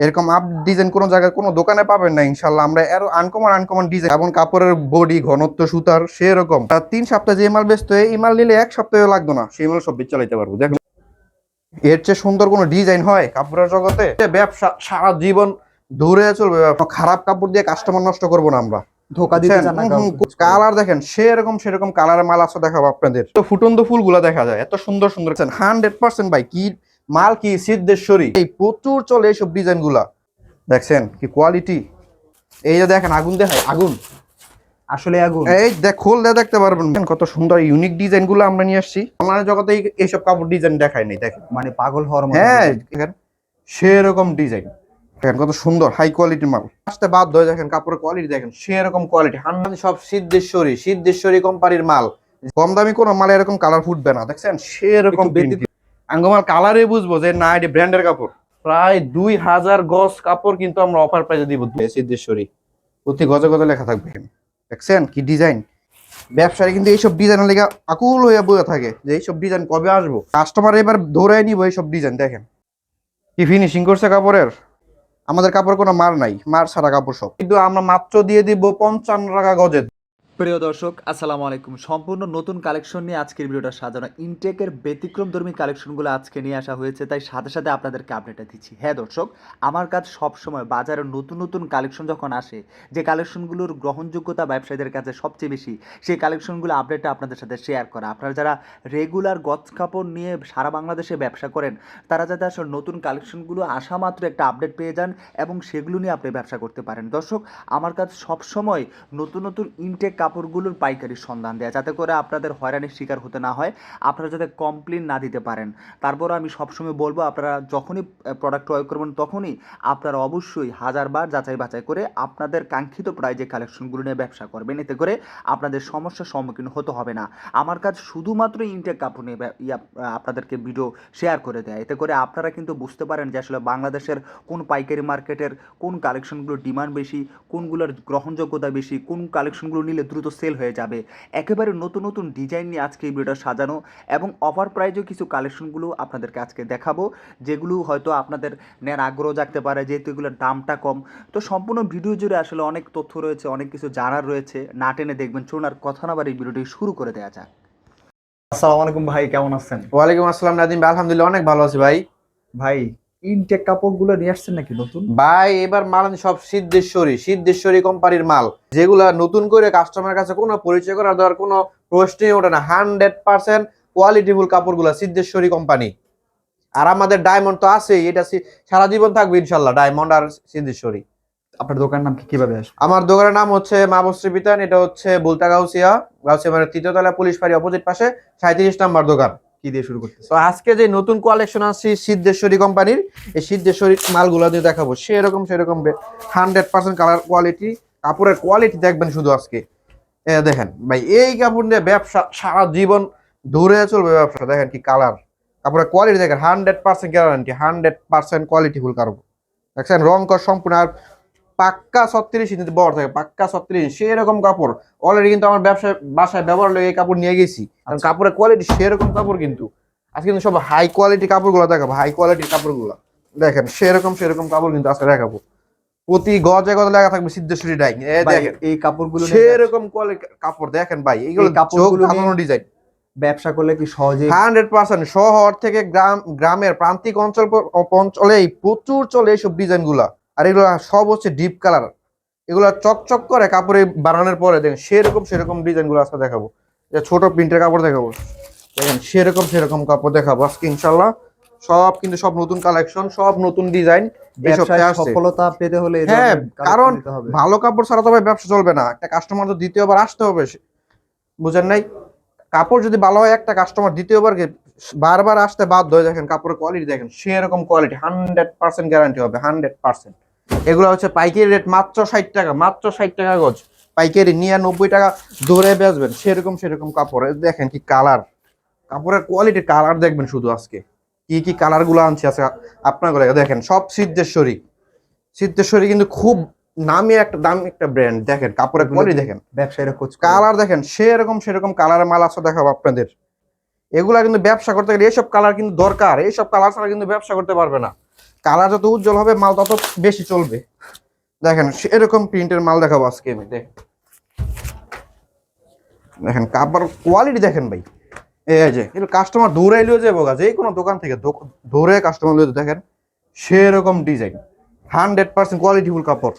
এরকম up design কোনো জায়গায় কোনো দোকানে পাবেন না ইনশাল্লাহ আমরা আরও আনকমন আনকমন ডিজাইন এবং কাপড়ের বডি ঘনত্ব সুতার সেরকম। তিন সপ্তাহ যে মাল বেচতে হয় এই মাল নিলে এক সপ্তাহে লাগতো না। সেই মাল সব চালাইতে পারব দেখুন এর চেয়ে সুন্দর কোনো ডিজাইন হয় কাপড়ের জগতে? ব্যবসা সারা জীবন ধরে চলবে খারাপ কাপড় দিয়ে কাস্টমার নষ্ট করব না আমরা। ধোকা দিতে চান কালার দেখেন সেরকম সেরকম কালারের মাল আছে দেখাবো আপনাদের। তো ফুটন্ত ফুলগুলো দেখা যায় এত সুন্দর সুন্দর। হান্ড্রেড পার্সেন্ট ভাই কি মাল কি সিদ্ধেশ্বরী। এই প্রচুর চলে এইসব ডিজাইনগুলা দেখছেন কি কোয়ালিটি এই যে দেখেন আগুন দেখায় আগুন। আসলে আগুন। এই দেখ খুললে দেখতে পারবেন। কত সুন্দর ইউনিক ডিজাইনগুলো আমরা নিয়ে আসছি। আমার জগতে এই- এইসব কাপড় ডিজাইন দেখায় নাই দেখেন। মানে পাগল হওয়ার হ্যাঁ দেখেন সেরকম ডিজাইন দেখেন কত সুন্দর হাই কোয়ালিটির মাল। আসতে বাধ্য হয়ে দেখেন কাপড়ের কোয়ালিটি দেখেন সেরকম কোয়ালিটি হান্ড্রেড সব সিদ্ধেশ্বরী সিদ্ধেশ্বরী কোম্পানির মাল। কম দামি কোনো মাল এরকম কালার ফুটবে না দেখছেন? সেরকম ব্যতিক্রম। আঙ্গমাল কালারে বুঝব যে না এটি ব্র্যান্ডের কাপড়। প্রায় দুই হাজার গজ কাপড় কিন্তু আমরা অফার প্রাইজে দিব। সিদ্ধেশ্বরী প্রতি গজে গজে লেখা থাকবে। দেখছেন কি ডিজাইন ব্যবসায়ী কিন্তু এইসব ডিজাইনের লেগে আকুল হয়ে বয়ে থাকে যে এইসব ডিজাইন কবে আসব। কাস্টমার এবার ধরে নিব এইসব ডিজাইন দেখেন। কি ফিনিশিং করছে কাপড়ের? আমাদের কাপড় কোনো মার নাই মার ছাড়া কাপড় সব। কিন্তু আমরা মাত্র দিয়ে দিব পঞ্চান্ন টাকা গজে। প্রিয় দর্শক, আসসালামু আলাইকুম। সম্পূর্ণ নতুন কালেকশন নিয়ে আজকের ভিডিওটা সাজানো। ইনটেকের ব্যতিক্রমধর্মী কালেকশনগুলো আজকে নিয়ে আসা হয়েছে, তাই সাথে সাথে আপনাদেরকে আপডেটটা দিচ্ছি। হ্যাঁ দর্শক, আমার কাছে সবসময় বাজারে নতুন নতুন কালেকশন যখন আসে, যে কালেকশনগুলোর গ্রহণযোগ্যতা ব্যবসায়ীদের কাছে সবচেয়ে বেশি, সেই কালেকশনগুলো আপডেটটা আপনাদের সাথে শেয়ার করা। আপনারা যারা রেগুলার গজ কাপড় নিয়ে সারা বাংলাদেশে ব্যবসা করেন, তারা যাতে আসলে নতুন কালেকশনগুলো আসা মাত্র একটা আপডেট পেয়ে যান এবং সেগুলো নিয়ে আপনি ব্যবসা করতে পারেন। দর্শক, আমার কাছে সবসময় নতুন নতুন ইনটেক কাপড়গুলোর পাইকারির সন্ধান দেয়, যাতে করে আপনাদের হয়রানির শিকার হতে না হয়, আপনারা যাতে কমপ্লেন না দিতে পারেন। তারপর আমি সবসময় বলব, আপনারা যখনই প্রোডাক্ট ক্রয় করবেন, তখনই আপনারা অবশ্যই হাজারবার যাচাই বাছাই করে আপনাদের কাঙ্ক্ষিত প্রাইজে কালেকশনগুলো নিয়ে ব্যবসা করবেন। এতে করে আপনাদের সমস্যার সম্মুখীন হতে হবে না। আমার কাছে শুধুমাত্র ইনটেক কাপড় নিয়ে আপনাদেরকে ভিডিও শেয়ার করে দেয়। এতে করে আপনারা কিন্তু বুঝতে পারেন যে আসলে বাংলাদেশের কোন পাইকারি মার্কেটের কোন কালেকশনগুলোর ডিমান্ড বেশি, কোনগুলোর গ্রহণযোগ্যতা বেশি, কোন কালেকশনগুলো নিলে দ্রুত সেল হয়ে যাবে। একেবারে নতুন নতুন ডিজাইন নিয়ে আজকে এই ভিডিওটা সাজানো এবং অফার প্রাইজও কিছু কালেকশনগুলো আপনাদেরকে আজকে দেখাবো যেগুলো হয়তো আপনাদের নেয়ার আগ্রহ জাগতে পারে যেহেতু এগুলোর দামটা কম। তো সম্পূর্ণ ভিডিও জুড়ে আসলে অনেক তথ্য রয়েছে অনেক কিছু জানার রয়েছে। না টেনে দেখবেন চলুন আর কথা না বাড়ি ভিডিওটি শুরু করে দেওয়া যাক। আসসালামু আলাইকুম ভাই কেমন আছেন? ওয়ালাইকুম আসসালাম নাদিম ভাই আলহামদুলিল্লাহ অনেক ভালো আছি ভাই। ভাই ইনটেক কাপড়গুলো নিয়ে আসছেন নাকি নতুন? ভাই এবার মাল সব সিদ্ধেশ্বরী সিদ্ধেশ্বরী কোম্পানির মাল। যেগুলা নতুন করে কাস্টমারের কাছে কোনো পরিচয় করার দেওয়ার কোনো প্রশ্নই ওঠে না। হান্ড্রেড পার্সেন্ট কোয়ালিটিফুল কাপড়গুলা সিদ্ধেশ্বরী কোম্পানি। আর আমাদের ডায়মন্ড তো আছেই এটা সারা জীবন থাকবে ইনশাল্লাহ ডায়মন্ড আর সিদ্ধেশ্বরী। আপনার দোকানের নাম কি কীভাবে আসবে? আমার দোকানের নাম হচ্ছে মা বস্ত্রী বিতান এটা হচ্ছে বুলতা গাউসিয়া গাউসিয়া মানে তৃতীয় তলা পুলিশ ফাঁড়ি অপোজিট পাশে সাঁত্রিশ নাম্বার দোকান। কি দিয়ে শুরু করতেছে? তো আজকে যে নতুন কালেকশন আসছে সিদ্ধেশ্বরী কোম্পানির, এই সিদ্ধেশ্বরী মালগুলো দিয়ে দেখাবো। সেরকম সেরকম হান্ড্রেড পার্সেন্ট কালার কোয়ালিটি কাপড়ের কোয়ালিটি দেখবেন শুধু আজকে। দেখেন ভাই, এই কাপড় দিয়ে ব্যবসা সারা জীবন দৌড়ে চলবে ব্যবসা দেখেন কি কালার কাপড়ের কোয়ালিটি দেখেন hundred percent guarantee hundred percent qualityful কাপড় দেখছেন? রং কর সম্পূর্ণ আর পাক্কা ছত্রিশ ইঞ্চি বড় থাকে পাক্কা ছত্রিশ ইঞ্চি সেরকম কাপড়। অলরেডি কিন্তু আমার ব্যবসায় বাসায় ব্যবহার লাগে এই কাপড় নিয়ে গেছি। কারণ আচ্ছা। কাপড়ের কোয়ালিটি সেরকম কাপড় কিন্তু। আজকে কিন্তু সব হাই কোয়ালিটি কাপড়গুলো দেখাবো হাই কোয়ালিটির কাপড়গুলো। দেখেন সেরকম সেরকম কাপড় কিন্তু আজকে দেখাবো। প্রতি গজে গজে লেখা থাকবে সিদ্ধেশ্বরী ডাইং দেখেন এই কাপড়গুলো সেরকম কোয়ালিটি কাপড় দেখেন ভাই এইগুলো এই কাপড়গুলো ডিজাইন ব্যবসা করলে কি সহজে হান্ড্রেড পার্সেন্ট শহর থেকে গ্রাম গ্রামের প্রান্তিক অঞ্চল অঞ্চলে প্রচুর চলে এইসব ডিজাইনগুলা। আর এগুলো সব হচ্ছে ডিপ কালার এগুলো চকচক করে কাপড়ে বানানোর পরে দেখেন সেরকম সেরকম ডিজাইনগুলো আজকে দেখাবো। যে ছোট প্রিন্টের কাপড় দেখাবো। দেখেন সেরকম সেরকম কাপড় দেখাবো আজকে ইনশাল্লাহ সব কিন্তু সব নতুন কালেকশন সব নতুন ডিজাইন সফলতা পেতে হলে হ্যাঁ, কারণ ভালো কাপড় ছাড়া তবে ব্যবসা চলবে না। একটা কাস্টমার তো দ্বিতীয়বার আসতে হবে। বুঝেন নাই? কাপড় যদি ভালো হয় একটা কাস্টমার দ্বিতীয়বার বারবার আসতে বাধ্য হয়ে। দেখেন কাপড়ের কোয়ালিটি দেখেন সেরকম কোয়ালিটি হান্ড্রেড পার্সেন্ট গ্যারান্টি হবে হান্ড্রেড পার্সেন্ট এগুলো হচ্ছে পাইকারি রেট মাত্র ষাট টাকা মাত্র ষাট টাকা গজ। পাইকারি নিয়ে নব্বই টাকা ধরে বেচবেন সেরকম সেরকম কাপড়। দেখেন কি কালার কাপড়ের কোয়ালিটি কালার দেখবেন শুধু আজকে। কি কি কালারগুলো আনছি আজকে আপনার দেখেন সব সিদ্ধেশ্বরী। সিদ্ধেশ্বরী কিন্তু খুব নামি একটা দামি একটা ব্র্যান্ড দেখেন কাপড়ের কোয়ালিটি দেখেন। ব্যবসায়ীরা খোঁজ কালার দেখেন সেরকম সেরকম কালারের মাল আছে দেখাবো আপনাদের। এগুলা কিন্তু ব্যবসা করতে গেলে এইসব কালার কিন্তু দরকার। এইসব কালার ছাড়া কিন্তু ব্যবসা করতে পারবে না। কালার যত উজ্জ্বল হবে, মাল তত বেশি চলবে। দেখেন এরকম প্রিন্টের মাল দেখাবো আজকে আমি দেখেন দেখেন, কাপড় কোয়ালিটি দেখেন ভাই। এই যে এটা কাস্টমার দৌড়াই লিয়ে যাব যে কোনো দোকান থেকে দৌড়ে কাস্টমার লিয়ে দেখেন, সেরকম ডিজাইন হান্ড্রেড পার্সেন্ট কোয়ালিটিফুল কাপড়।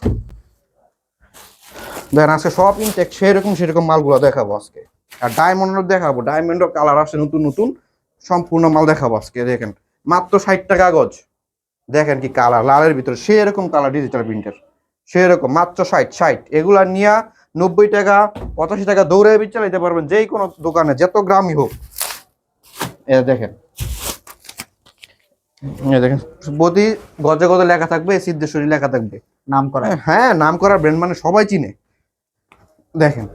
দেখেন, আজকে সব ইনটেক সেরকম সেরকম মালগুলো দেখাবো আজকে। আর ডায়মন্ডও দেখাবো ডায়মন্ডও কালার আসে নতুন নতুন, সম্পূর্ণ মাল দেখাবো আজকে, দেখেন। মাত্র ষাট টাকা কাগজ দেখেন কি কালার লালের ভিতরে সেরকম কালার ডিজিটাল প্রিন্টার সেরকম মাত্র ষাট ষাট। এগুলা নিয়ে নব্বই টাকা পঁচাশি টাকা দৌড়ে চালাইতে পারবেন যেই কোনো দোকানে যত গ্রামই হোক। এ দেখেন এ দেখেন প্রতি গজে গজে লেখা থাকবে সিদ্ধেশ্বরী লেখা থাকবে। নাম করা হ্যাঁ নাম করা ব্র্যান্ড মানে সবাই চিনে। দেখেন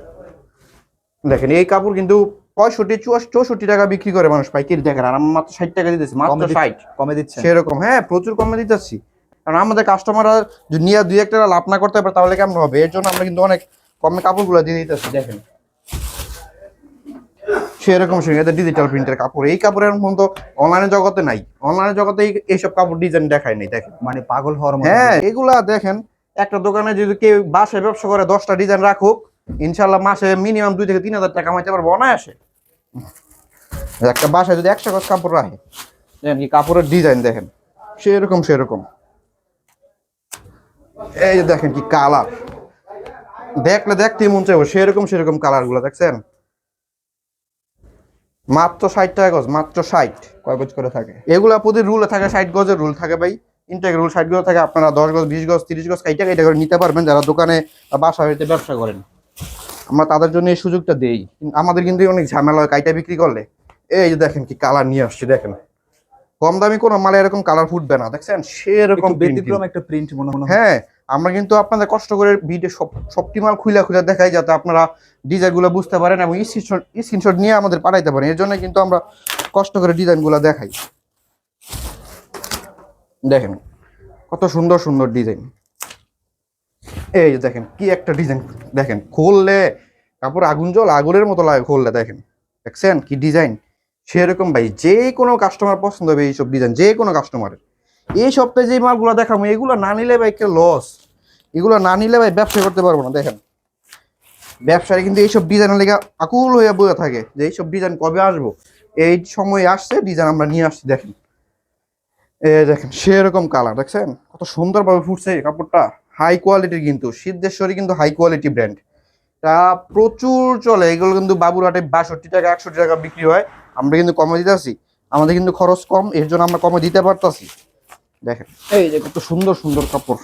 দেখেন এই কাপড় কিন্তু পঁয়ষট্টি চৌষট্টি টাকা বিক্রি করে মানুষ পাইকারি। দেখেন আর আমরা মাত্র ষাট টাকা দিতেছি মাত্র ষাট। কমে দিচ্ছে। সেরকম হ্যাঁ প্রচুর কমে দিতেছি। কারণ আমাদের কাস্টমাররা যদি নিয়ে দুই একটা লাভ না করতে পারে তাহলে কেমন হবে? এর জন্য আমরা কিন্তু অনেক কমে কাপড়গুলো দিয়ে দিতেছি দেখেন। সেরকম সে এটা ডিজিটাল প্রিন্টের কাপড়। এই কাপড়ের মতো অনলাইনে জগতে নাই। অনলাইনে জগতে এইসব কাপড় ডিজাইন দেখায় নাই দেখেন। মানে পাগল হওয়ার হ্যাঁ এগুলা দেখেন একটা দোকানে যদি কেউ বাসায় ব্যবসা করে দশটা ডিজাইন রাখুক ইনশাল্লাহ মাসে মিনিমাম দুই থেকে তিন হাজার টাকা কামাইতে পারব অনায়াসে। একটা বাসায় যদি একশো গজ কাপড় রাখে দেখেন কি কাপড়ের ডিজাইন দেখেন সেরকম সেরকম। এই যে দেখেন কি কালার দেখলে দেখতেই মন চাইব সেরকম সেরকম কালারগুলো দেখছেন? মাত্র ষাট টাকা গজ মাত্র ষাট। কয় গজ করে থাকে? এগুলা প্রতি রুলে থাকে ষাট গজের রুল থাকে ভাই। ইনটেক রুল ষাট গজ থাকে আপনারা দশ গজ বিশ গজ তিরিশ গজ কাইটা কাইটা করে নিতে পারবেন। যারা দোকানে বা বাসা হইতে ব্যবসা করেন। আমরা তাদের জন্য এই সুযোগটা দেই। আমাদের কিন্তু অনেক ঝামেলা হয় কাইটা বিক্রি করলে। এই যে দেখেন কি কালার নিয়ে আসছে দেখেন। কম দামি কোনো মালে এরকম কালার ফুটবে না দেখছেন? সেরকম ব্যতিক্রম একটা প্রিন্ট মনে হয়। হ্যাঁ আমরা কিন্তু আপনাদের কষ্ট করে ভিডিও সব সবটি মাল খুলে খুলে দেখাই যাতে আপনারা ডিজাইনগুলো বুঝতে পারেন এবং স্ক্রিনশট নিয়ে আমাদের পাঠাইতে পারেন। এর জন্য কিন্তু আমরা কষ্ট করে ডিজাইনগুলো দেখাই। দেখেন কত সুন্দর সুন্দর ডিজাইন এই যে দেখেন, কি একটা ডিজাইন দেখেন, খুললে কাপড় আগুন জল আগুনের মতো লাগে খুললে, দেখেন, দেখছেন কি ডিজাইন সেরকম ভাই, যে কোনো কাস্টমার পছন্দ হবে এইসব ডিজাইন যে কোনো কাস্টমারের এই সপ্তাহে যে মালগুলো দেখাবো, এগুলো না নিলে ভাই একটা লস এগুলো না নিলে ভাই ব্যবসা করতে পারব না, দেখেন। ব্যবসায় কিন্তু এইসব ডিজাইনের লেগে আকুল হয়ে বয়ে থাকে যে এইসব ডিজাইন কবে আসব? এই সময় আসছে ডিজাইন আমরা নিয়ে আসছি, দেখেন। এ দেখেন, সেরকম কালার দেখছেন? কত সুন্দরভাবে ফুটছে কাপড়টা। হাই কোয়ালিটির কিন্তু, সিদ্ধেশ্বরী কিন্তু হাই কোয়ালিটি ব্র্যান্ড তা প্রচুর চলে, এগুলো কিন্তু বাবুরহাটে বাষট্টি টাকা, একষট্টি টাকা বিক্রি হয়। আমরা কিন্তু কমে দিতে আসি। আমাদের কিন্তু খরচ কম, এর জন্য আমরা কমে দিতে পারতাছি। দেখেন। এই যে কত সুন্দর সুন্দর কাপড়।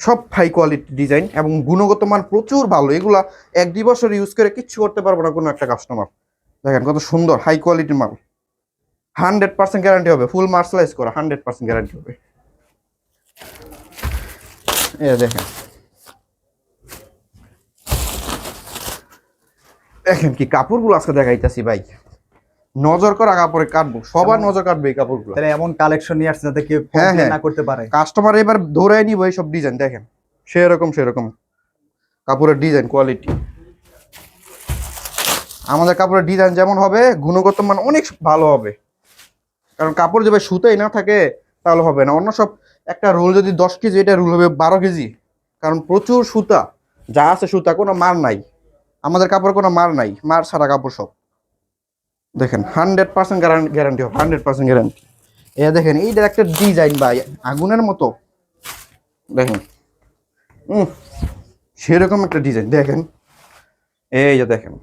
সব হাই কোয়ালিটি ডিজাইন এবং গুণগত মান প্রচুর ভালো। এগুলা এক দুই বছর ইউজ করে কিচ্ছু করতে পারব না কোনো একটা কাস্টমার দেখেন কত সুন্দর হাই কোয়ালিটির মাল। হান্ড্রেড পার্সেন্ট গ্যারান্টি হবে ফুল মার্শালাইজ করা হান্ড্রেড পার্সেন্ট গ্যারান্টি হবে। এ দেখেন। দেখেন কি কাপড়গুলো আজকে দেখাইতেছি ভাই। নজর করা কাপড়ে কাটবো। সবার নজর কাটবে এই কাপড়গুলো। তাহলে এমন কালেকশন নিয়ে আসছে যাতে কেউ হ্যাঁ, হ্যাঁ। না করতে পারে। কাস্টমার এবার ধরে নিব এইসব ডিজাইন দেখেন। সেরকম সেরকম। কাপড়ের ডিজাইন কোয়ালিটি আমাদের কাপড়ের ডিজাইন যেমন হবে গুণগত মান অনেক ভালো হবে। কারণ কাপড় যদি সুতাই না থাকে তাহলে হবে না। অন্য সব একটা রোল যদি দশ কেজি এটা রোল হবে বারো কেজি। কারণ প্রচুর সুতা যা আছে সুতা কোনো মার নাই। আমাদের কাপড় কোনো মার নাই মার সারা কাপড় সব। দেখেন হান্ড্রেড পার্সেন্ট গ্যারান্টি হবে হান্ড্রেড পার্সেন্ট গ্যারান্টি এ দেখেন এইটা একটা ডিজাইন ভাই আগুনের মতো। দেখেন উম, সেরকম একটা ডিজাইন দেখেন এই যে দেখেন।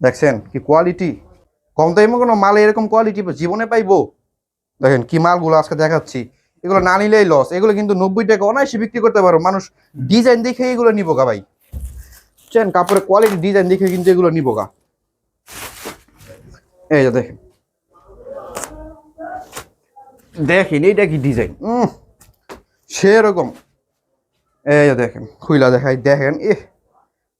দেখছেন কি কোয়ালিটি কম দামে কোনো মাল এরকম কোয়ালিটি জীবনে পাইবো। দেখেন কি মালগুলো আজকে দেখাচ্ছি। এগুলো না নিলেই লস এগুলো কিন্তু নব্বই টাকা অনায়াসে বিক্রি করতে পারো। মানুষ ডিজাইন দেখে এগুলো নিবো গা ভাই। চেন, কাপড়ের কোয়ালিটি ডিজাইন দেখে কিন্তু এগুলো নিবো গা। এই যে দেখেন। দেখেন, এইটা কি ডিজাইন সেরকম। এই যে দেখেন, খুইলা দেখাই, দেখেন এ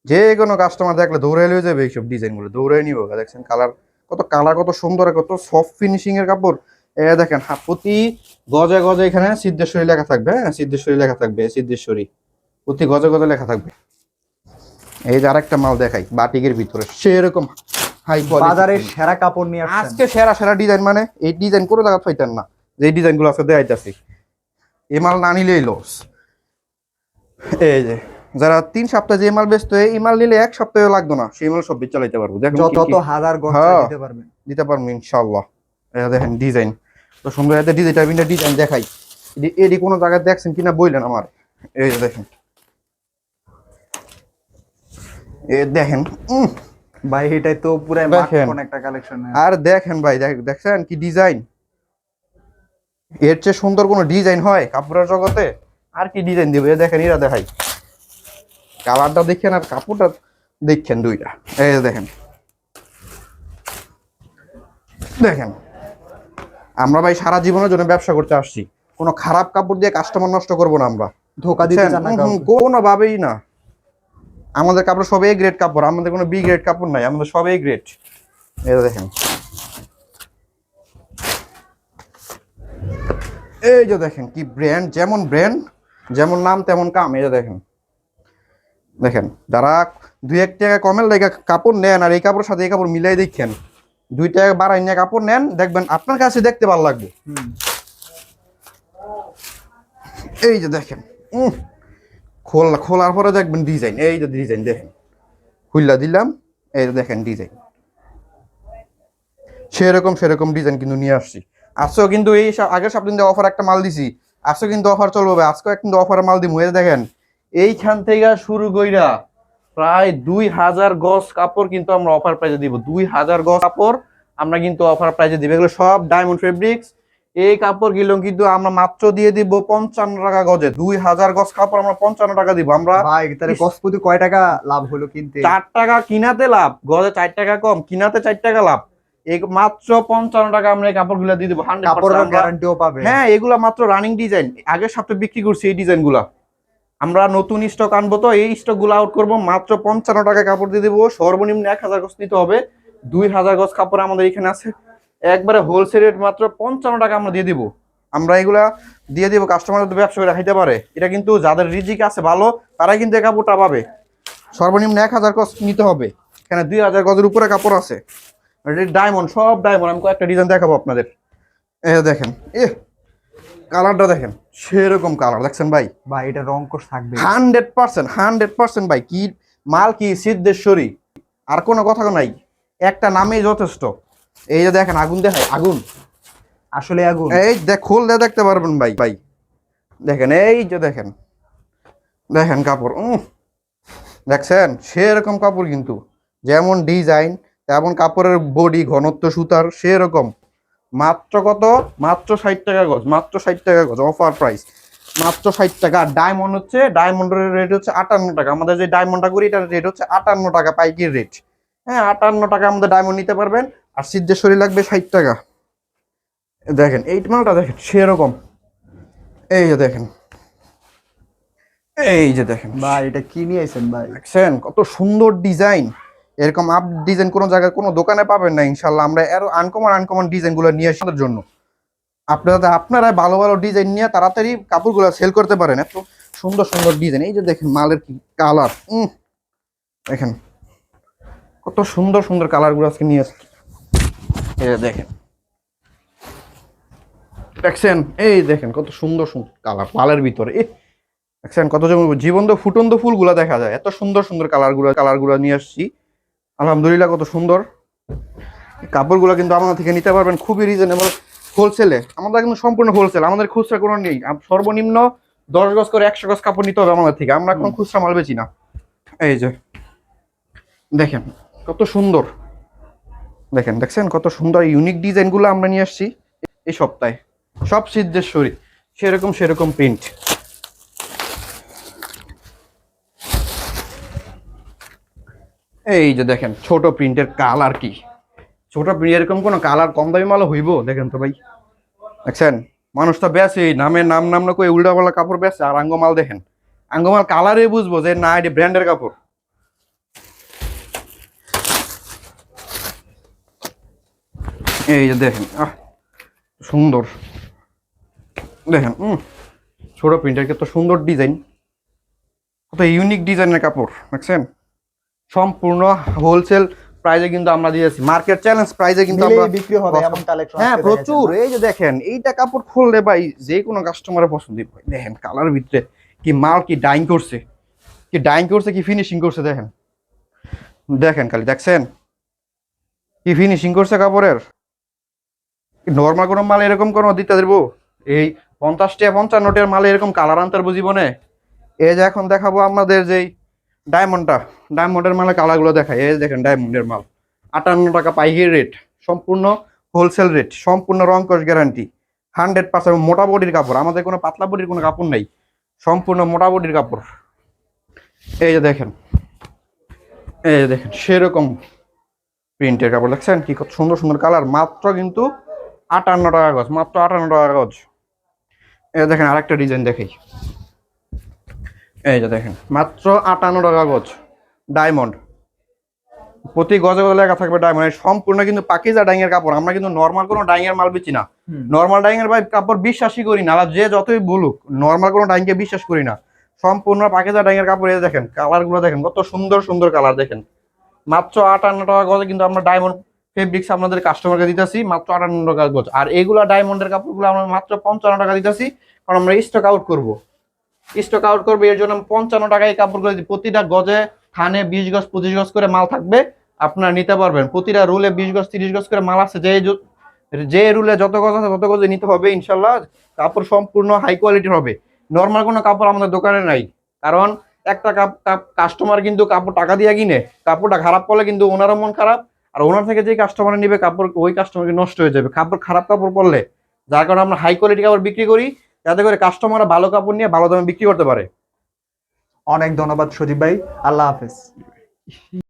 যে কোনো কাস্টমার দেখলে দৌড়ে লয়ে যাবে এইসব ডিজাইনগুলো দৌড়ে নিব দেখছেন? কালার কত কালার কত সুন্দর, কত সফট ফিনিশিং এর কাপড়। এ দেখেন প্রতি গজে গজে এখানে সিদ্ধেশ্বরী লেখা থাকবে হ্যাঁ সিদ্ধেশ্বরী লেখা থাকবে সিদ্ধেশ্বরী। প্রতি গজে গজে লেখা থাকবে। এই যে আরেকটা মাল দেখাই বাটিকের ভিতরে সেরকম হাই বাজারে সেরা কাপড় নিয়ে আজকে সেরা সেরা ডিজাইন মানে এই ডিজাইন কোনো জায়গা পাইতেন না যে ডিজাইনগুলো আছে দেখাইতেছি। এ মাল না নিলেই লস এই যে যারা তিন সপ্তাহ যে মাল বেচতো এই মাল নিলে এক সপ্তাহে লাগতো না সেই মাল সব চালাইতে পারব। দেখেন যত হাজার হ্যাঁ। দিতে পারবেন। দিতে পারব ইনশাল্লাহ দেখেন ডিজাইন তো সুন্দর ডিজাইনটা বিনা ডিজাইন দেখাই। এডি- এডি কোনো জায়গায় দেখছেন কিনা বললেন আমার। এই দেখেন। এ দেখেন ভাই এটাই তো পুরো দেখেন। একটা কালেকশন আর দেখেন ভাই দেখ- দেখছেন কি ডিজাইন এর চেয়ে সুন্দর কোনো ডিজাইন হয় কাপড়ের জগতে? আর কি ডিজাইন দিবে? এ দেখেন এরা দেখাই। কালারটা দেখেন আর কাপড়টা দেখছেন দুইটা। এই যে দেখেন। দেখেন। আমরা ভাই সারা জীবনের জন্য ব্যবসা করতে আসছি। কোনো খারাপ কাপড় দিয়ে কাস্টমার নষ্ট করব না আমরা। ধোকা দিতে কোনোভাবেই না। আমাদের কাপড় সব এ গ্রেড কাপড় আমাদের কোনো বি গ্রেড কাপড় নাই আমাদের সব এ গ্রেড এই দেখেন। এই যে দেখেন কি ব্র্যান্ড যেমন ব্র্যান্ড যেমন নাম তেমন কাম এই যে দেখেন। দেখেন যারা দুই এক টাকা কমের লেগে কাপড় নেন আর এই কাপড়ের সাথে এই কাপড় মিলাই দেখেন দুই টাকা বাড়াই নিয়ে কাপড় নেন দেখবেন আপনার কাছে দেখতে ভালো লাগবে। এই যে দেখেন খোল খোলার পরে দেখবেন ডিজাইন এই যে ডিজাইন দেখেন। খুললা দিলাম এই যে দেখেন ডিজাইন। সেরকম সেরকম ডিজাইন কিন্তু নিয়ে আসছি। আজকেও কিন্তু এই আগের সপ্তাহ অফার একটা মাল দিছি। আজকেও কিন্তু অফার চলবে আজকেও কিন্তু অফার মাল দিব এই দেখেন। এইখান থেকে শুরু কইরা প্রায় দুই হাজার গজ কাপড় কিন্তু আমরা অফার প্রাইজে দিব। দুই হাজার গজ কাপড় আমরা কিন্তু অফার প্রাইজে দিব। এগুলো সব ডায়মন্ড ফেব্রিক্স এই কাপড়গুলো কিন্তু আমরা মাত্র দিয়ে দিব পঞ্চান্ন টাকা গজে। দুই হাজার গজ কাপড় আমরা পঞ্চান্ন টাকা দিব। আমরা। গজপতি কয় টাকা লাভ হলো কিনতে? চার টাকা কিনাতে লাভ গজে চার টাকা কম কিনাতে চার টাকা লাভ। মাত্র পঞ্চান্ন টাকা আমরা এই কাপড়গুলো দিয়ে দিব। হান্ড্রেড গ্যারান্টিও পাবে। হ্যাঁ এগুলা মাত্র রানিং ডিজাইন আগের সপ্তাহে বিক্রি করছি এই ডিজাইনগুলা আমরা নতুন স্টক আনব তো, এই স্টকগুলো আউট করব, মাত্র পঞ্চান্ন টাকা কাপড় দিয়ে দেবো। সর্বনিম্ন এক হাজার গজ নিতে হবে। দুই হাজার গজ কাপড় আমাদের এখানে আছে। একবারে হোলসেল রেট মাত্র পঞ্চান্ন টাকা আমরা দিয়ে দিব। আমরা এগুলা দিয়ে দিব কাস্টমার ব্যবসা করে পারে। এটা কিন্তু যাদের রিজিক আছে ভালো, তারাই কিন্তু এই কাপড়টা পাবে। সর্বনিম্ন এক হাজার গজ নিতে হবে। এখানে দুই হাজার গজের উপরে কাপড় আছে। ডায়মন্ড সব ডায়মন্ড আমি কয়েকটা ডিজাইন দেখাবো আপনাদের। এ দেখেন এ কালারটা দেখেন সেরকম কালার। দেখছেন ভাই? ভাই এটা রং কোর্স থাকবে। হান্ড্রেড পার্সেন্ট হান্ড্রেড পার্সেন্ট ভাই কি মাল কি সিদ্ধেশ্বরী? আর কোনো কথা নাই একটা নামেই যথেষ্ট। এই যে দেখেন আগুন দেখায় আগুন। আসলে আগুন। এই দেখ খুললে দেখতে পারবেন ভাই ভাই। দেখেন এই যে দেখেন দেখেন কাপড় উম। দেখছেন? সেরকম কাপড় কিন্তু যেমন ডিজাইন তেমন কাপড়ের বডি ঘনত্ব সুতার সেরকম। মাত্র কত? মাত্র ষাট টাকা গজ মাত্র ষাট টাকা গজ অফার প্রাইস মাত্র ষাট টাকা। আর ডায়মন্ড হচ্ছে ডায়মন্ডের রেট হচ্ছে আটান্ন টাকা। আমাদের যে ডায়মন্ডটা করি এটার রেট হচ্ছে আটান্ন টাকা পাইকির রেট হ্যাঁ আটান্ন টাকা আমাদের ডায়মন্ড নিতে পারবেন। আর সিদ্ধেশ্বরী লাগবে ষাট টাকা। দেখেন এই মালটা দেখেন সেরকম। এই যে দেখেন। এই যে দেখেন। ভাই এটা কি নিয়ে আইছেন ভাই। দেখছেন কত সুন্দর ডিজাইন এরকম আপ ডিজাইন কোনো জায়গায় কোনো দোকানে পাবেন না ইনশাল্লাহ আমরা আরও আনকমন আনকমন ডিজাইনগুলো নিয়ে আসি আপনাদের জন্য। আপনারা আপনারা ভালো ভালো ডিজাইন নিয়ে তাড়াতাড়ি কাপড়গুলো সেল করতে পারেন, এত সুন্দর সুন্দর ডিজাইন এই যে দেখেন, মালের কি কালার দেখেন, কত সুন্দর সুন্দর কালারগুলো আজকে নিয়ে আসছি। দেখেন। দেখছেন? এই দেখেন, কত সুন্দর সুন্দর কালার পালের ভিতরে। এ দেখছেন, কত জীবন্ত, ফুটন্ত ফুলগুলো দেখা যায়। এত সুন্দর সুন্দর কালারগুলো কালারগুলো নিয়ে আসছি। আলহামদুলিল্লাহ কত সুন্দর। কাপড়গুলো কিন্তু আমাদের থেকে নিতে পারবেন খুবই রিজনেবল হোলসেলে আমাদের কিন্তু সম্পূর্ণ হোলসেল আমাদের খুচরা কোনো নেই। সর্বনিম্ন দশ গজ করে একশো গজ কাপড় নিতে হবে আমাদের থেকে। আমরা এখন খুচরা মাল বেচি না। এই যে দেখেন কত সুন্দর। দেখেন দেখছেন? কত সুন্দর ইউনিক ডিজাইনগুলো আমরা নিয়ে আসছি এই সপ্তাহে। সব সিদ্ধেশ্বরী। সেরকম সেরকম প্রিন্ট এই যে দেখেন, ছোট প্রিন্টের কালার কি? ছোট প্রিন্ট এরকম কোনো কালার কম দামি মালও হইব? দেখেন তো ভাই। দেখছেন? মানুষ তো বেছে নামের নাম নাম না কই উল্টাপাল্টা কাপড় বেছে আর আঙ্গমাল দেখেন। আঙ্গমাল কালারে বুঝব যে না, এটা ব্র্যান্ডের কাপড়। এই যে দেখেন, আহ, সুন্দর। দেখেন ছোট প্রিন্টের কত সুন্দর ডিজাইন কত ইউনিক ডিজাইনের কাপড়, দেখছেন? সম্পূর্ণ হোলসেল প্রাইজে কিন্তু আমরা দিয়েছি। মার্কেট চ্যালেঞ্জ প্রাইজে কিন্তু আমরা বিক্রি হবে এমন কালেকশন হ্যাঁ প্রচুর। এই যে দেখেন এইটা কাপড় খুললে ভাই যে কোনো কাস্টমারের পছন্দ। ভাই দেখেন কালার ভিতরে কি মাল কি ডাইং করছে? কি ডাইং করছে কি ফিনিশিং করছে দেখেন। দেখেন খালি দেখছেন? কি ফিনিশিং করছে কাপড়ের? নর্মাল কোনো মাল এরকম কোনো দিতে দেবো? এই পঞ্চাশ টাকা পঞ্চান্ন টাকার মাল এরকম কালার আনতে পারব জীবনে? এই যে এখন দেখাবো আমাদের যেই ডায়মন্ডটা ডায়মন্ডের মালে কালারগুলো দেখায় এই দেখেন ডায়মন্ডের মাল। আটান্ন টাকা পাইকারি রেট সম্পূর্ণ হোলসেল রেট সম্পূর্ণ রং কস গ্যারান্টি হান্ড্রেড পার্সেন্ট মোটা বডির কাপড়, আমাদের কোনো পাতলা বডির কোনো কাপড় নেই। সম্পূর্ণ মোটা বডির কাপড়। এই যে দেখেন, এই যে দেখেন, সেরকম প্রিন্টের কাপড়, দেখছেন কি কত সুন্দর সুন্দর কালার? মাত্র কিন্তু আটান্ন টাকা গজ, মাত্র আটান্ন টাকা গজ। এই দেখেন, আরেকটা ডিজাইন দেখেই। এই যে দেখেন মাত্র আটান্ন টাকা গজ ডায়মন্ড প্রতি গজে গজে লেখা থাকবে ডায়মন্ড সম্পূর্ণ কিন্তু পাকিজা ডাইংয়ের কাপড়। আমরা কিন্তু নর্মাল কোনো ডাইংয়ের মাল বেচি না। নর্মাল ডাইংয়ের ভাই কাপড় বিশ্বাসই করি না আর যে যতই বলুক নর্মাল কোনো ডাইংকে বিশ্বাস করি না। সম্পূর্ণ পাকিজা ডাইংয়ের কাপড় এই দেখেন কালারগুলো দেখেন কত সুন্দর সুন্দর কালার দেখেন। মাত্র আটান্ন টাকা গজে কিন্তু আমরা ডায়মন্ড ফেব্রিক্স আপনাদের কাস্টমারকে দিতেছি মাত্র আটান্ন টাকা গজ। আর এইগুলো ডায়মন্ডের কাপড়গুলো আমরা মাত্র পঞ্চান্ন টাকা দিতেছি কারণ আমরা স্টক আউট করব। স্টক আউট করবে, এর জন্য পঞ্চান্ন টাকায় এই দিই। প্রতিটা গজে থানে বিশ গজ, পঁচিশ গজ করে মাল থাকবে, আপনারা নিতে পারবেন। প্রতিটা রুলে বিশ গজ, তিরিশ গজ করে মাল আছে যে যো- রুলে যত গজ আছে তত গজে নিতে হবে ইনশাল্লাহ কাপড় সম্পূর্ণ হাই কোয়ালিটির হবে। নর্মাল কোনো কাপড় আমাদের দোকানে নাই। কারণ একটা কাস্টমার কিন্তু কাপড় টাকা দিয়ে কিনে, কাপড়টা খারাপ পড়লে কিন্তু ওনারও মন খারাপ। আর ওনার থেকে যে কাস্টমার নিবে, কাপড় ওই কাস্টমারকে নষ্ট হয়ে যাবে। কাপড় খারাপ কাপড় পরলে, যার কারণে আমরা হাই কোয়ালিটি কাপড় বিক্রি করি। যাতে করে কাস্টমাররা ভালো কাপড় নিয়ে ভালো দামে বিক্রি করতে পারে। অনেক ধন্যবাদ সজীব ভাই। আল্লাহ হাফেজ।